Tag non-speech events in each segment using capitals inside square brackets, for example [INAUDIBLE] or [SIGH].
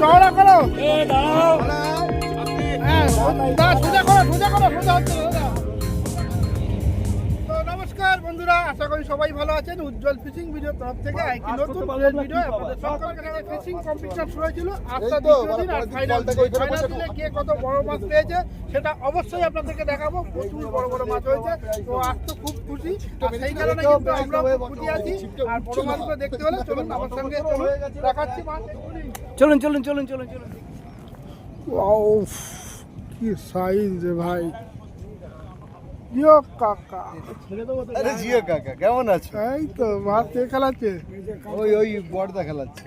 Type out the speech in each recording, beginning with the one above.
চওড়া করো সোজা করো সোজা করো সোজা হচ্ছে। নমস্কার বন্ধুরা আশা করি সবাই ভালো আছেন। উজ্জ্বল ফিশিং ভিডিও তরফ থেকে একটি নতুন ভিডিও আপনাদের সকলকে ফিশিং কম্পিটিশন শুরু হয়েছিল আজকে দ্বিতীয় দিন আর ফাইনাল ফাইনাল দিনে কে কত বড় মাছ পেয়েছে সেটা অবশ্যই আপনাদেরকে দেখাবো। প্রচুর বড় বড় মাছ হয়েছে। তো আজ তো খুব খুশি। আর সেই কারণে কিন্তু আমরা খুশি আছি। আর বড় মাছগুলো দেখতে হলে চলুন আমার সঙ্গে চলুন দেখাচ্ছি মাছ। চলুন চলুন চলুন চলুন চলুন। ওয়াও কি সাইজ রে ভাই। ইয়ো কাকা আরে জিও কাকা কেমন আছো এই তো মাছ কে খেলাচ্ছে ওই ওই বড়দা খেলাচ্ছে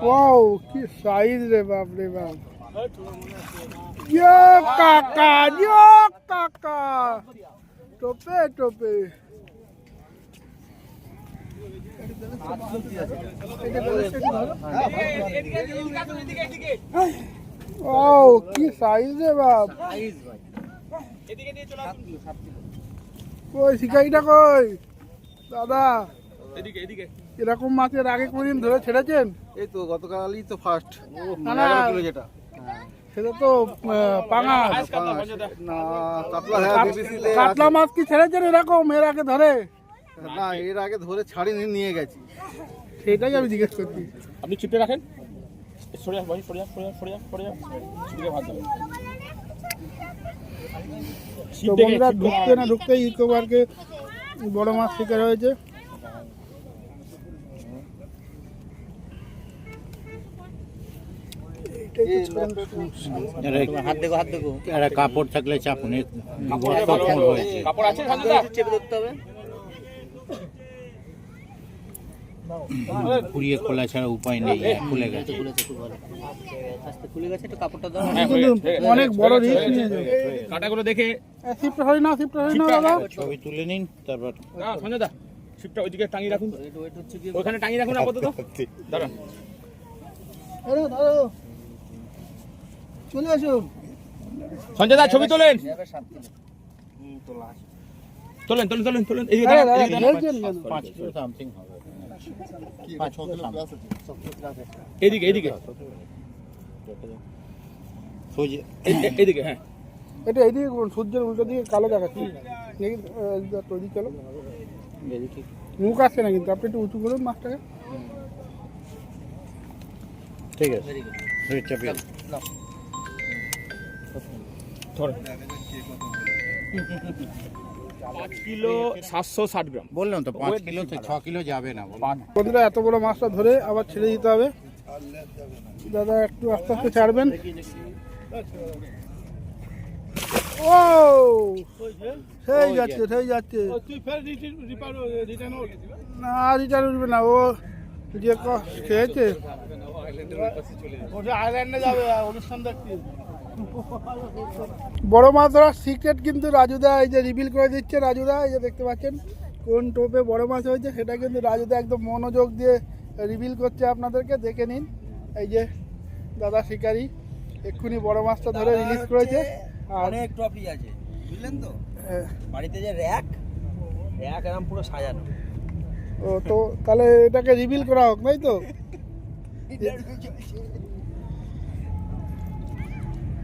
ওয়াও কি সাইজ রে বাপ রে বাপ ইয়ো কাকা ইয়ো কাকা টোপে টোপে ও কি সাইজ রে বাপ। কই শিকারিটা কই? দাদা এরকম মাছের আগে কোনদিন ধরে ছেড়েছেন? এই তো গতকালই তো ফার্স্ট না, না। কিলো যেটা। সেটা তো পাঙাশ না কাতলা হ্যাঁ মাছ কি ছেড়েছেন এরকম এর আগে ধরে? না এর আগে ধরে ছাড়িনি নিয়ে গেছি। সেটাই আমি জিজ্ঞেস করছি। আপনি চিপে রাখেন? সরে যা ভাই সরে যা সরে যা সরে যা সরে যা চিপে ভাত দেবেন তো বন্ধুরা ঢুকতে না ঢুকতে ইকো পার্কে বড় মাছ শিকার হয়েছে। হাত দেখো হাত দেখো। একটা কাপড় থাকলে চাপুন কাপড় আছে চেপে ধরতে হবে। পুড়িয়ে খোলা ছাড়া উপায় নেই খুলে গেছে খুলে গেছে একটু কাপড়টা দাও হ্যাঁ, হয়ে অনেক বড় রিস্ক নিয়ে কাটাগুলো দেখে শিফট হয় না শিফট হয় না দাদা ছবি তুলে নিন তারপর না সঞ্জয়দা শিপটা ওইদিকে টাঙিয়ে রাখুন ওখানে টাঙিয়ে রাখুন আপাতত দাঁড়ান চলে আসুন সঞ্জয়দা ছবি তোলেন তোলেন তোলেন তোলেন তোলেন দাঁড়ান। পাঁচ সামথিং হবে। এদিকে এদিকে। সোজা এ- এ- এদিকে হ্যাঁ। এটা এইদিকে সূর্যের উল্টো দিকে কালো দেখাচ্ছে দেখি তৈরি চলো। এদিকে মুখ আসছে না কিন্তু আপনি একটু উঁচু করুন মাছটাকে। ঠিক আছে। ধরো। পাঁচ কিলো সাতশো ষাট গ্রাম। বললাম তো পাঁচ কিলো ছ কিলো যাবে না বন্ধুরা এত বড় মাছটা ধরে আবার ছেড়ে দিতে হবে। দাদা একটু আস্তে আস্তে ছাড়বেন। ও সেই যাচ্ছে সেই যাচ্ছে। না রিটার্ন উঠবে না ও যে খেয়েছে। আইল্যান্ডে যাবে অনুষ্ঠান দেখতে। বড় মাছ ধরার সিক্রেট কিন্তু রাজুদা এই যে রিভিল করে দিচ্ছে রাজুদা এই যে দেখতে পাচ্ছেন কোন টোপে বড় মাছ হয়েছে সেটা কিন্তু রাজুদা একদম মনোযোগ দিয়ে রিভিল করছে আপনাদেরকে দেখে নিন। এই যে দাদা শিকারি এক্ষুনি বড় মাছটা ধরে রিলিজ করেছে। অনেক ট্রফি আছে বুঝলেন তো? হ্যাঁ, বাড়িতে যে র্যাক র্যাক এরকম পুরো সাজানো। ও তো তাহলে এটাকে রিভিল করা হোক তাই তো? [LAUGHS]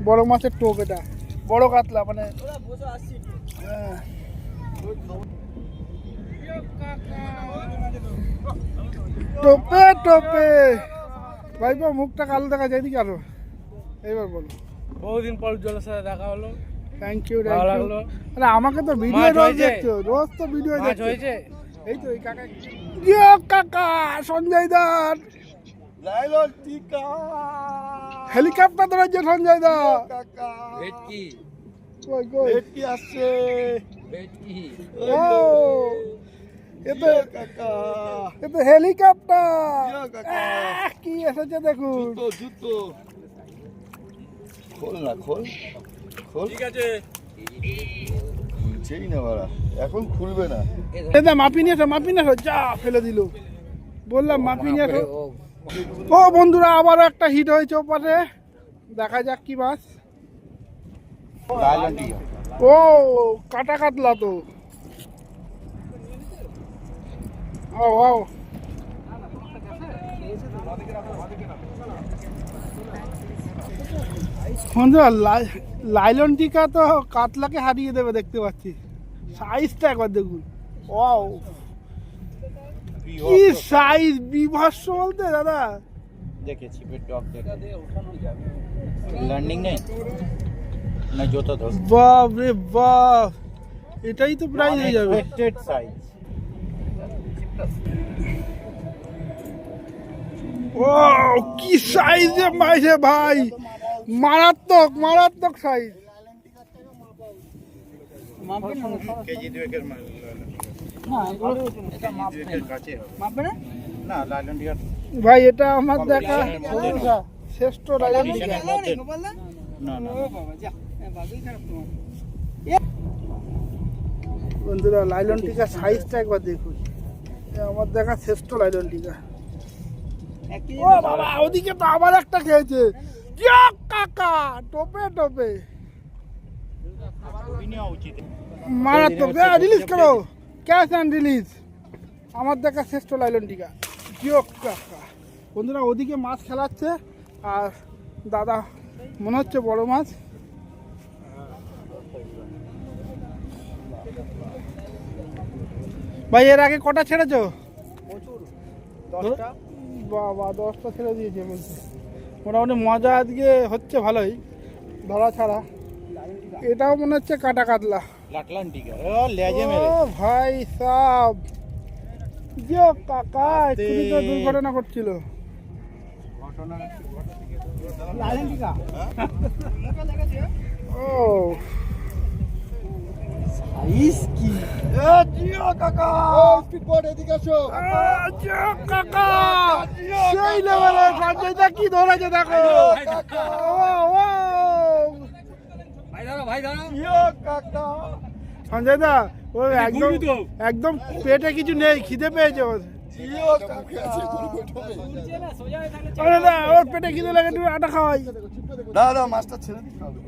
বড় মাছের টোপ এটা। বড় কাতলা মানে হ্যাঁ। টোপে টোপে। ভাইপো মুখটা কালো দেখা যায় দিকে আরও? এইবার বলো। বহুদিন পর জলের সাথে দেখা হলো। থ্যাংক ইউ ভালো লাগল। আরে আমাকে তো ভিডিও রোজ? দেখছ রোজ তো ভিডিও দেখছ এই তো এই কাকা। কাকা সঞ্জয় দার। লাইলন টিকা হেলিকপ্টার ধরেছে সঞ্জয় দা। কাকা ভেটকি। কই কই? ভেটকি আসছে। ভেটকি। ও এ কাকা এ হেলিকপ্টার। কাকা। কি এসেছে দেখুন। জুতো জুতো। খোল না খোল। খোল। ঠিক আছে। খুলছেই না বাড়া। এখন খুলবে না। মাপি নিয়ে মাপি নিয়ে যা ফেলে দিল। বললাম মাপি নিয়ে ও বন্ধুরা, আবারও একটা হিট হয়েছে ওপারে দেখা যাক কি মাছ ও, কাটা কাতলা তো। ও ও। লাই- লাইলন টিকা তো কাতলাকে হারিয়ে দেবে, দেখতে পাচ্ছি। সাইজটা একবার দেখুন। ও কি সাইজ বিভৎস বলতে দাদা? দেখে ছিপের টপ দেখে লার্নিং নেই? না জুতো ধর বাপ রে বাপ এটাই তো প্রাইস হয়ে যাবে। এক্সপেক্টেড সাইজ ও কি সাইজে পাইছে ভাই। মারাত্মক মারাত্মক সাইজ কেজি দুয়েকের মাল কাছে হবে না লালন ডিয়ার ভাই এটা আমার দেখা শ্রেষ্ঠ লাইলন টিকা না না। বন্ধুরা লাইলন টিকা সাইজটা একবার দেখুন। আমার দেখা শ্রেষ্ঠ লাইলন টিকা। ও বাবা ওদিকে তো আবার একটা খেয়েছে। কাকা টোপে টোপে। মারাত্মক। রিলিজ করো। Cash and release. আমার দেখা শ্রেষ্ঠ লাইলন টিকা জিও কাকা বন্ধুরা ওদিকে মাছ খেলাচ্ছে আর দাদা মনে হচ্ছে বড় মাছ। ভাই এর আগে কটা ছেড়েছো? বাবা দশটা ছেড়ে দিয়েছে বলছে। মোটামুটি মজা আজকে হচ্ছে ভালোই ধরা ছাড়া। এটাও মনে হচ্ছে কাটা কাতলা। ভাই সাব। কাকা এক্ষুনি তো দুর্ঘটনা করছিল ও। জিও কাকা। স্পিড এদিকে আসো। জিও কাকা। সেই লেভেলে সঞ্জয়দা কি ধরেছে দেখো। ও ও সঞ্জয় দা ও একদম একদম পেটে কিছু নেই খিদে পেয়েছে ওর। আরে না ওর পেটে খিদে লাগে তুমি আটা খাওয়াই। দাদা মাছটা ছেড়ে দিতে হবে।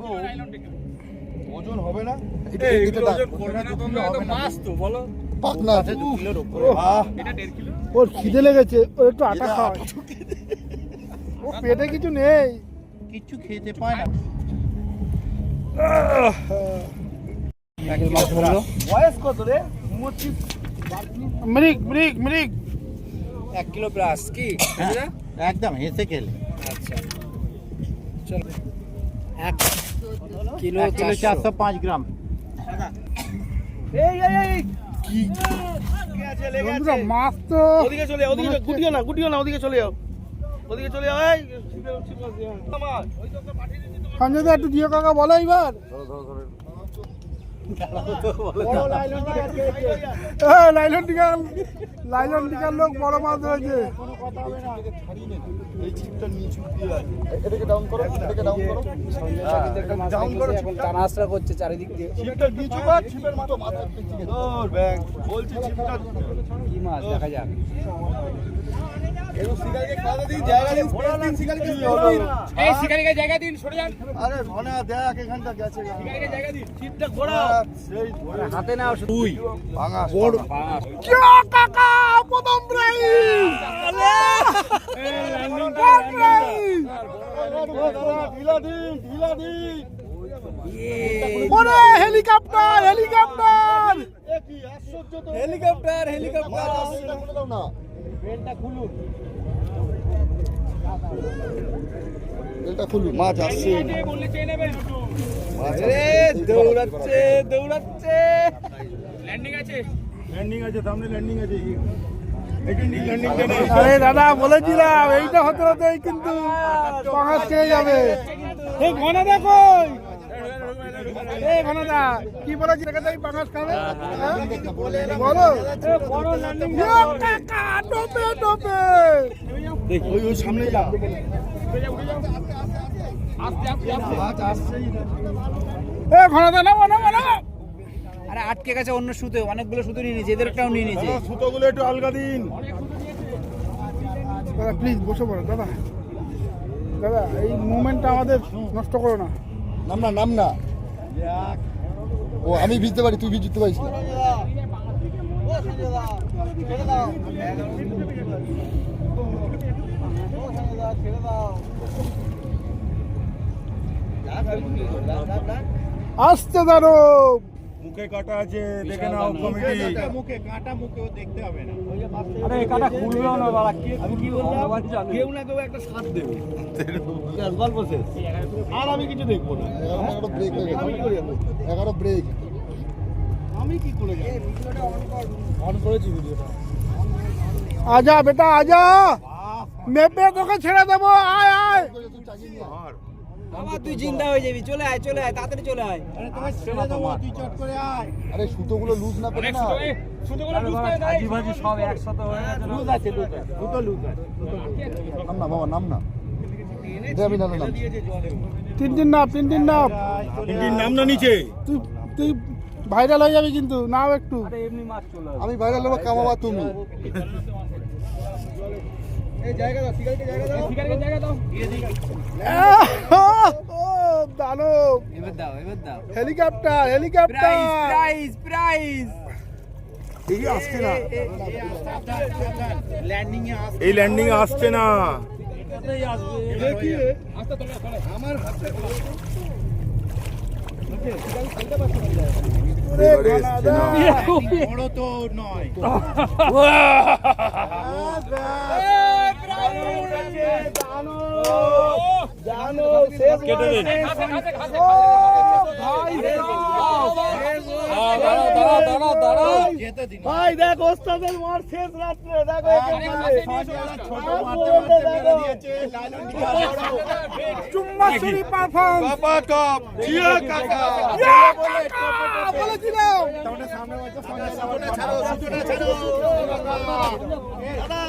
ওজন হবে না? এটা এটা মাছ তো বলো। পাকনা কিলোর উপরে। আহ। ওর খিদে লেগেছে ওর একটু আটা খাওয়াই। ও পেটে কিছু নেই। কিছু খেতে পায় না। বয়স কত রে মৃগ মৃগ মৃগ এক কিলো প্লাস কি? একদম হেসে খেলে। এক কিলো চারশো। পাঁচ গ্রাম। এই এই এই। বন্ধুরা মাছ তো ওদিকে চলে যাও, ওদিকে গুটিও না গুটিও না ওদিকে চলে যাও। ওদিকে চলে যাও এই সঞ্জয় দা একটু জিও কাকা বলো এবার এ, লাইলন টিকা লাইলন টিকার লোক বড় মাছ ধরেছে। এই ছিপটা নিচু দিয়ে আয়। এটাকে ডাউন করো এটাকে ডাউন করো ডাউন করো। এখন টানাসরা করছে চারিদিক দিয়ে কি মাছ? দেখা যাক। হাতে নাও তুই কাকা প্রথম হেলিকপ্টার হেলিকপ্টার। Helicopter helicopter. বেলটা খুলুন। মাছ আসছে। দৌড়াচ্ছে দৌড়াচ্ছে। ল্যান্ডিং আছে? ল্যান্ডিং আছে সামনে ল্যান্ডিং আছে আরে দাদা বলেছিলাম এইটা হতে হতেই কিন্তু পাহাড় খেয়ে যাবে। এই ঘনা দেখো এই ঘনাদা কি বলেছি রেখে পাঙাশ খাবে? হ্যাঁ? বলো ইয়ো ওই সামনে যা। এ ঘনাদা নামো নামো নামো। আরে আটকে গেছে অন্য সুতে অনেকগুলো সুতো নিয়ে নিয়েছে এদেরটাও নিয়ে নিয়েছে। সুতোগুলো একটু আলগা দিন। দাদা প্লিজ বসে পড়ো দাদা। দাদা এই মুভমেন্টটা আমাদের নষ্ট করো না। নাম না নাম না। ও আমি ভিজতে পারি তুই ভিজতে পারিস না। আসতে দাঁড়ো মুখে কাটা আছে দেখে নাও কমিটি। মুখে কাটা মুখেও দেখতে হবে না। আরে কাটা খুলবেও না বাবা কে আমি কি বললাম? কেউ না কেউ একটা সাথ দেবে। গল্প শেষ। আর আমি কিছু দেখব না। এগারো ব্রেক এগারো ব্রেক আমি কি করে অন করেছি ভিডিওটা। আজা বেটা আজা! মেপে তোকে ছেড়ে দেবো আয় আয়। বাবা তুই জিন্দা হয়ে যাবি। চলে আয় চলে আয় তাড়াতাড়ি চলে আয়। তুই চট করে আয়। আরে সুতোগুলো লুজ না পেলে না। ভাজি ভাজি সব একসাথে হয়ে গেছে। লুজ আছে লুজ আছে। দুটো লুজ আছে নাম না বাবা নাম না। দে আমি নাম নাম। তিন দিন নাপ তিন দিন নাপ তিনটির নাম না নিচে। তুই তুই ভাইরাল হয়ে যাবি কিন্তু নাও একটু। আরে এমনি মাছ চলে আমি ভাইরাল হব কামাবা তুমি ও দানব এবার দাও এবার দাও হেলিকপ্টার হেলিকপ্টার প্রাইজ প্রাইজ এই আসছে ল্যান্ডিং এ আসছে না এবারে এসছে না। বড় তো নয় কেটে দিন ভাই দেখ ওস্তাদের মার শেষ রাত্রে দেখো চুম্মাশুরি পারফর্ম বাবা টপ জিয়া কাকা বলেছিলাম কারণ গায়ে কাটা ফুটে গেলে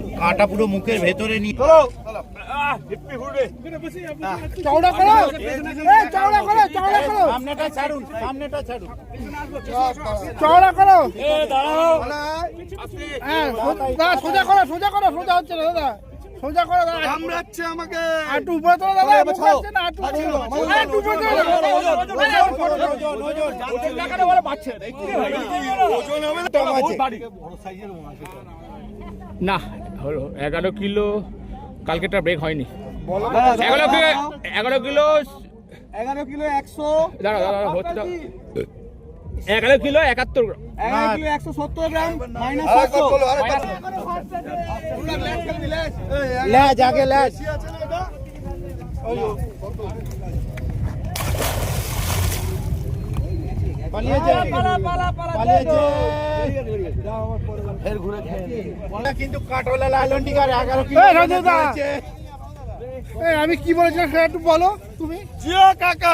কাটা পুরো মুখের ভেতরে নিয়ে চওড়া করো চওড়া করো চওড়া করো সামনেটা ছাড়ুন সামনেটা ছাড়ুন চওড়া করো হ্যাঁ সোজা করো সোজা করো সোজা হচ্ছে না দাদা সোজা করো দাদা কামড়াচ্ছে আমাকে উপরে দাদা উপরে। না হলো এগারো কিলো কালকেটা ব্রেক হয়নি। এগারো কিলো এগারো কিলো এগারো কিলো একশো। দাঁড়া দাঁড়া দাঁড়া, হচ্ছে এগারো কিলো একাত্তর গ্রাম। এগারো কিলো একশো সত্তর গ্রাম মাইনাস আরেকবার সাতশো তোলো, আরেকবার ল্যাজ আগে ল্যাজ পালিয়ে পালিয়ে কিন্তু কাটওয়ালা এগারো এই আমি কি বলেছিলাম সেটা একটু বলো তুমি? কাকা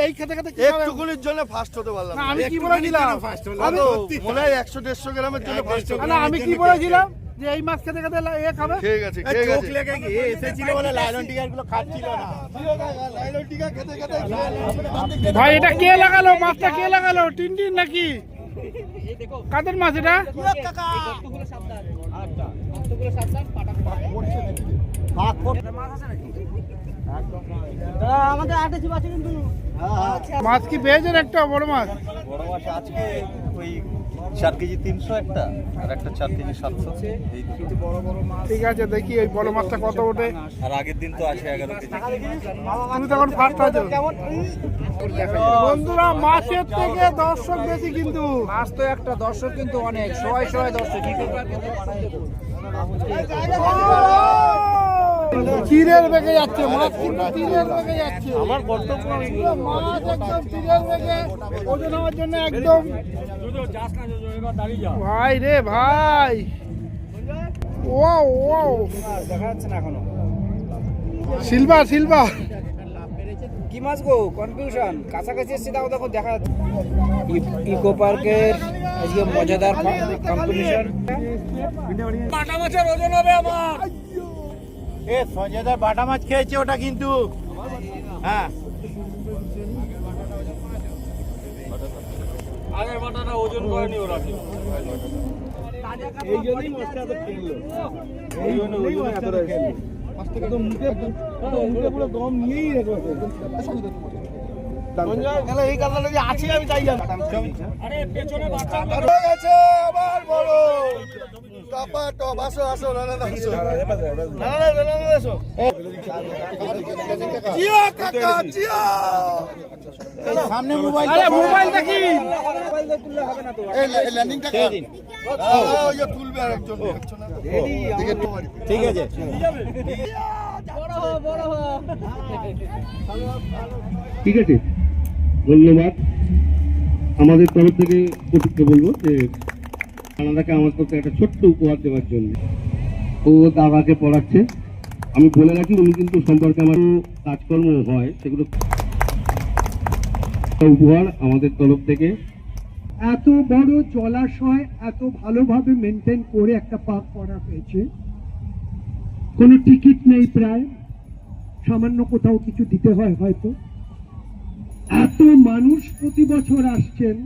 এই খেতে খেতে? একটুকুনির জন্য ফার্স্ট হতে পারলাম না। আমি কি বলেছিলাম? আমি মনে হয় একশো দেড়শো গ্রামের জন্য ফার্স্ট না আমি কি বলেছিলাম? যে এই মাছ খেতে খেতে এ খাবে? খেয়ে গেছে খেয়ে চোখ গেছে। লেগে গিয়ে এসেছিল বলে লালন টিকারগুলো খাচ্ছিল না। ভাই এটা কে লাগালো? মাছটা কে লাগালো? টিন টিন নাকি? কাদের মাছ এটা? আছে মাছ কি পেয়েছেন একটা? বড় মাছ? বড় মাছ আজকে ওই চার কেজি তিনশো একটা আর একটা চার কেজি সাতশো। ঠিক আছে দেখি ওই বড় মাছটা কত ওঠে। আর আগের দিন তো আছে এগারো কেজি। তুমি তখন ফার্স্ট আছো বন্ধুরা মাছের থেকে দর্শক বেশি কিন্তু। মাছ তো একটা দর্শক কিন্তু অনেক। শয় শয় দর্শক। তীরের বেগে যাচ্ছে মাছ কিন্তু তীরের বেগে যাচ্ছে। আমার কর্তব্য মাছ একদম তীরের বেগে ওজন হওয়ার জন্য একদম ভাই রে ভাই। ও ও দেখা যাচ্ছে না এখনও। Silver silver. কি মাছ গো? কনফিউশন কাছাকাছি এসে দাও দেখো দেখা যাচ্ছে। ইকো পার্কের আজকে মজাদার কম্পিটিশন বাটা মাছের ওজন হবে আমার। এ সঞ্জয়দার বাটা মাছ খেয়েছে ওটা কিন্তু। হ্যাঁ। আগের বাটাটা ওজন করেনি ওরা এই জন্যই মাছটা এত খেললো। এই জন্য ওই জন্য খেললো। তো মুখে পুরো দম নিয়েই রেখেছে এই কাতলাটা যে আছে আমি তাই জানি। হয়ে গেছে আবার বড়। টপা টপ আসো আসো না না না না না না না না জিও কাকা জিও। সামনে মোবাইল আরে মোবাইল দেখি। এই ল্যান্ডিংটা কর? তুলবে আর একজন দেখছ না দেখে তো মারি ঠিক আছে। ঠিক আছে। ধন্যবাদ। আমাদের তরফ থেকে প্রতীককে বলব যে কানাডাকে আমার পক্ষে একটা ছোট্ট উপহার দেওয়ার জন্য। ও দাদাকে পড়াচ্ছে। আমি বলে রাখি, উনি কিন্তু সম্পর্কে আমার কাজকর্ম হয়, সেগুলো উপহার আমাদের তরফ থেকে। এত বড় জলাশয়, এত ভালোভাবে মেনটেন করে একটা পার্ক করা হয়েছে। কোনো টিকিট নেই প্রায়। সামান্য কোথাও কিছু দিতে হয় হয়তো। এত মানুষ প্রতি বছর আসছেন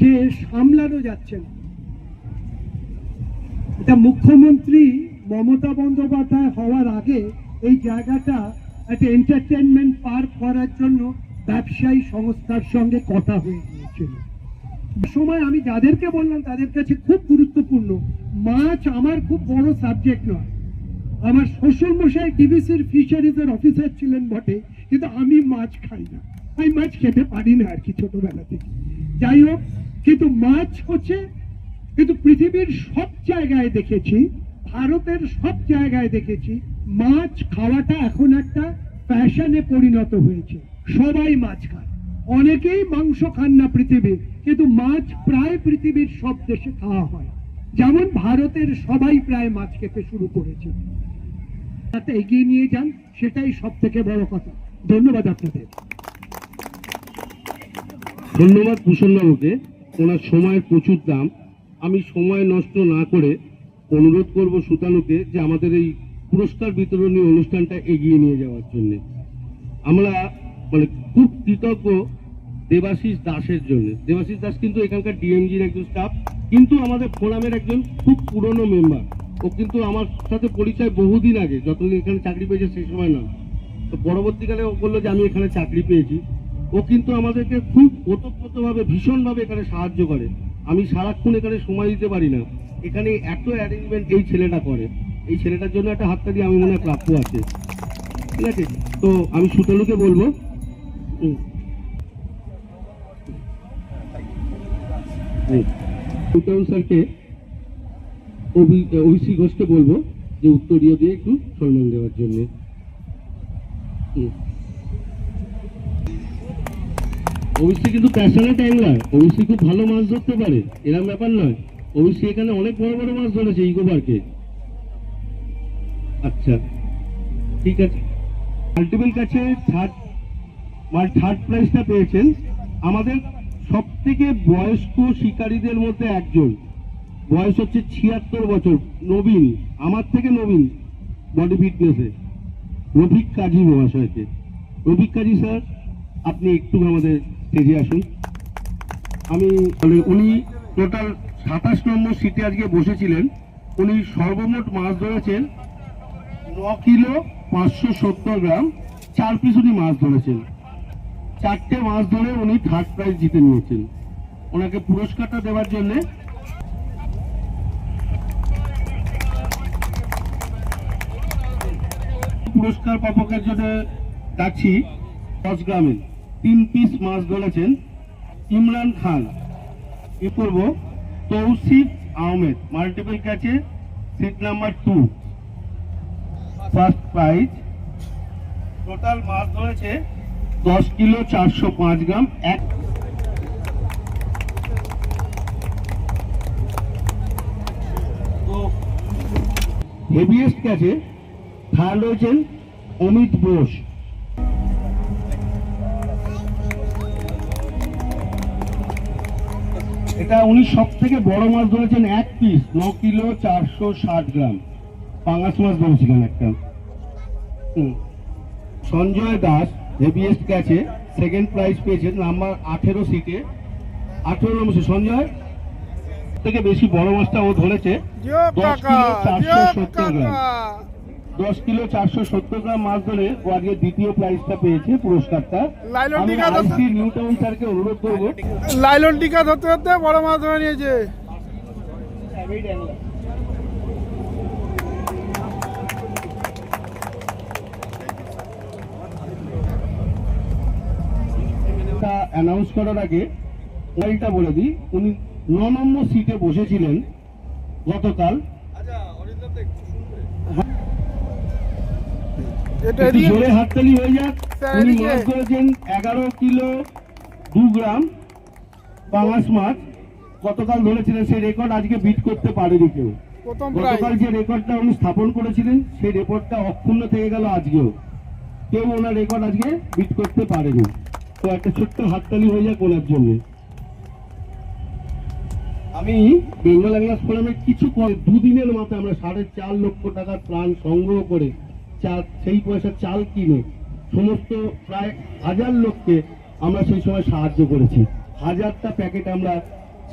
যে সামলানো যাচ্ছে না। এটা মুখ্যমন্ত্রী মমতা বন্দ্যোপাধ্যায় হওয়ার আগে এই জায়গাটা একটা এন্টারটেনমেন্ট পার্ক করার জন্য ব্যবসায়ী সংস্থার সঙ্গে কথা হয়ে গিয়েছিল। সময় আমি যাদেরকে বললাম তাদের কাছে খুব গুরুত্বপূর্ণ। মাছ আমার খুব বড় সাবজেক্ট নয়। আমার শ্বশুর মশাই ডিবিসির ফিশারিজ এর অফিসার ছিলেন বটে, কিন্তু আমি মাছ খাই না। আমি মাছ খেতে পারি না আর কি ছোটবেলা থেকে। যাই হোক, কিন্তু মাছ হচ্ছে, কিন্তু পৃথিবীর সব জায়গায় দেখেছি, ভারতের সব জায়গায় দেখেছি, মাছ খাওয়াটা এখন একটা ফ্যাশনে পরিণত হয়েছে। সবাই মাছ খায়। অনেকেই মাংস খান না পৃথিবীর, কিন্তু মাছ প্রায় পৃথিবীর সব দেশে খাওয়া হয়। যেমন ভারতের সবাই প্রায় মাছ খেতে শুরু করেছে। তাতে এগিয়ে নিয়ে যান, সেটাই সব থেকে বড় কথা। ধন্যবাদ আপনাদের। ধন্যবাদ ভূষণবাবুকে ওনার সময়ের প্রচুর দাম। আমি সময় নষ্ট না করে অনুরোধ করব সুতানুকে যে আমাদের এই পুরস্কার বিতরণী অনুষ্ঠানটা এগিয়ে নিয়ে যাওয়ার জন্য। আমরা মানে খুব কৃতজ্ঞ দেবাশিস দাসের জন্য। দেবাশিস দাস কিন্তু এখানকার ডিএমজির একজন স্টাফ, কিন্তু আমাদের ফোরামের একজন খুব পুরনো মেম্বার। ও কিন্তু আমার সাথে পরিচয় বহুদিন আগে, যতদিন এখানে চাকরি পেয়েছে সেই সময় না তো পরবর্তীকালে ও বলল যে আমি এখানে চাকরি পেয়েছি। ও কিন্তু আমাদেরকে খুব ওতপ্রোতভাবে, ভীষণভাবে এখানে সাহায্য করে। আমি সারাক্ষণ এখানে সময় দিতে পারি না। এখানে এত অ্যারেঞ্জমেন্ট এই ছেলেটা করে। এই ছেলেটার জন্য একটা হাততালি আমি মনে প্রাপ্য আছে। ঠিক আছে? তো আমি সুতলুকে বলব। সুতলু স্যারকে ঐশী ঘোষকে বলব যে উত্তরীয় দিয়ে একটু সম্মান দেওয়ার জন্য। অবশ্যই কিন্তু প্যাশনেট অ্যাংলার অবশ্যই খুব ভালো মাছ ধরতে পারে এরকম ব্যাপার নয়। অবশ্যই এখানে অনেক বড় বড় মাছ ধরেছে ইকো পার্কে আচ্ছা ঠিক আছে। মাল্টিপল কাছে থার্ড থার্ড প্রাইজটা পেয়েছেন। আমাদের সব থেকে বয়স্ক শিকারীদের মধ্যে একজন। বয়স হচ্ছে ছিয়াত্তর বছর, নবীন, আমার থেকে নবীন বডি ফিটনেসে রফিক কাজী মহাশয়কে। রফিক কাজী স্যার আপনি একটু আমাদের স্টেজে আসুন। আমি উনি টোটাল সাতাশ নম্বর সিটে আজকে বসেছিলেন। উনি সর্বমোট মাছ ধরেছেন ন কিলো পাঁচশো সত্তর গ্রাম, চার পিস উনি মাছ ধরেছেন। চারটে মাছ ধরে উনি থার্ড প্রাইজ জিতে নিয়েছেন। ওনাকে পুরস্কারটা দেওয়ার জন্যে পুরস্কার প্রাপকের জন্য ডাকছি দশ গ্রামে তিন পিস মাছ ধরেছেন ইমরান খান। কি করব? তৌসিফ আহমেদ মাল্টিপল ক্যাচে seat number two first prize total মাছ ধরেছে দশ কিলো চারশো পাঁচ গ্রাম, এক হেভিয়েস্ট ক্যাচে থার্ড হয়েছেন অমিত বোস। এটা উনি সব থেকে বড় মাছ ধরেছেন এক পিস ন কিলো চারশো ষাট গ্রাম পাঙ্গাস মাছ ধরেছিলেন একটা হুম। সঞ্জয় দাস হেভিয়েস্ট গেছে সেকেন্ড প্রাইজ পেয়েছেন নাম্বার আঠেরো সিটে আঠেরো নম্বর। সঞ্জয় থেকে বেশি বড় মাছটা ও ধরেছে দশ কিলো চারশো সত্তর গ্রাম। দশ কিলো চারশো সত্তর গ্রাম মাছ ধরে ও আজকে দ্বিতীয় প্রাইজটা পেয়েছে পুরস্কারটা। নিউ টাউন স্যারকে অনুরোধ করব। লাইলন টিকা ধরতে ধরতে বড় মাছ ধরে নিয়েছে। অ্যানাউন্স করার আগে বলে দিই। উনি ন নম্বর সিটে বসেছিলেন গতকাল এটা একটু এদিকে জোরে হাততালি হয়ে যাক। উনি মাছ ধরেছেন এগারো কিলো দু গ্রাম পাঙাশ মাছ। গতকাল ধরেছিলেন সেই রেকর্ড আজকে বিট করতে পারেনি কেউ। গতকাল যে রেকর্ডটা উনি স্থাপন করেছিলেন সেই রেকর্ডটা অক্ষুণ্ণ থেকে গেল আজকেও। কেউ ওনার রেকর্ড আজকে বিট করতে পারেনি। তো একটা ছোট্ট হাততালি হয়ে যাক ওনার জন্য। আমি বেঙ্গল অ্যাংলাস ফোরামের কিছু দুদিনের মাথায় আমরা সাড়ে চার লক্ষ টাকার প্রাণ সংগ্রহ করে চাল, সেই পয়সা চাল কিনে সমস্ত প্রায় হাজার লোককে আমরা সেই সময় সাহায্য করেছি। হাজারটা প্যাকেট আমরা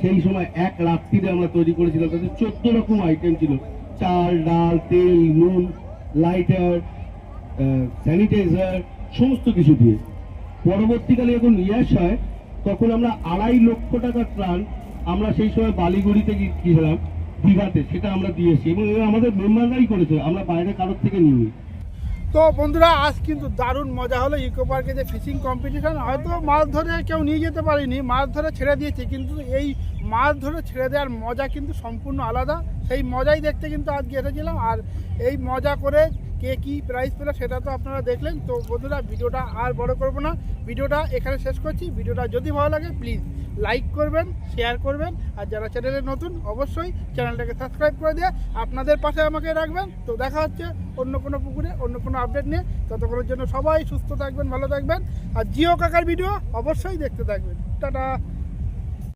সেই সময় এক রাত্রিরে আমরা তৈরি করেছিলাম। তাতে চোদ্দ রকম আইটেম ছিল। চাল, ডাল, তেল, নুন লাইটার স্যানিটাইজার সমস্ত কিছু দিয়ে। পরবর্তীকালে যখন ইয়াস হয় তখন আমরা আড়াই লক্ষ টাকার ত্রাণ আমরা সেই সময় বালিগুড়িতে গিয়েছিলাম, দীঘাতে, সেটা আমরা দিয়েছি এবং আমাদের মেম্বাররাই করেছে আমরা বাইরে কারোর থেকে নিইনি। তো বন্ধুরা, আজ কিন্তু দারুণ মজা হলো ইকো পার্কে যে ফিশিং কম্পিটিশন। হয়তো মাছ ধরে কেউ নিয়ে যেতে পারেনি, মাছ ধরে ছেড়ে দিয়েছে, কিন্তু এই মাছ ধরে ছেড়ে দেওয়ার মজা কিন্তু সম্পূর্ণ আলাদা। সেই মজাই দেখতে কিন্তু আজকে এসেছিলাম, আর এই মজা করে কে কী প্রাইজ পেল সেটা তো আপনারা দেখলেন। তো বন্ধুরা, ভিডিওটা আর বড় করব না। ভিডিওটা এখানে শেষ করছি। ভিডিওটা যদি ভালো লাগে প্লিজ লাইক করবেন শেয়ার করবেন। আর যারা চ্যানেলে নতুন, অবশ্যই চ্যানেলটাকে সাবস্ক্রাইব করে দিয়ে আপনাদের পাশে আমাকে রাখবেন। তো দেখা হচ্ছে অন্য কোনো পুকুরে, অন্য কোনো আপডেট নিয়ে। ততক্ষণের জন্য সবাই সুস্থ থাকবেন, ভালো থাকবেন। আর জিও কাকার ভিডিও অবশ্যই দেখতে থাকবেন। টাটা!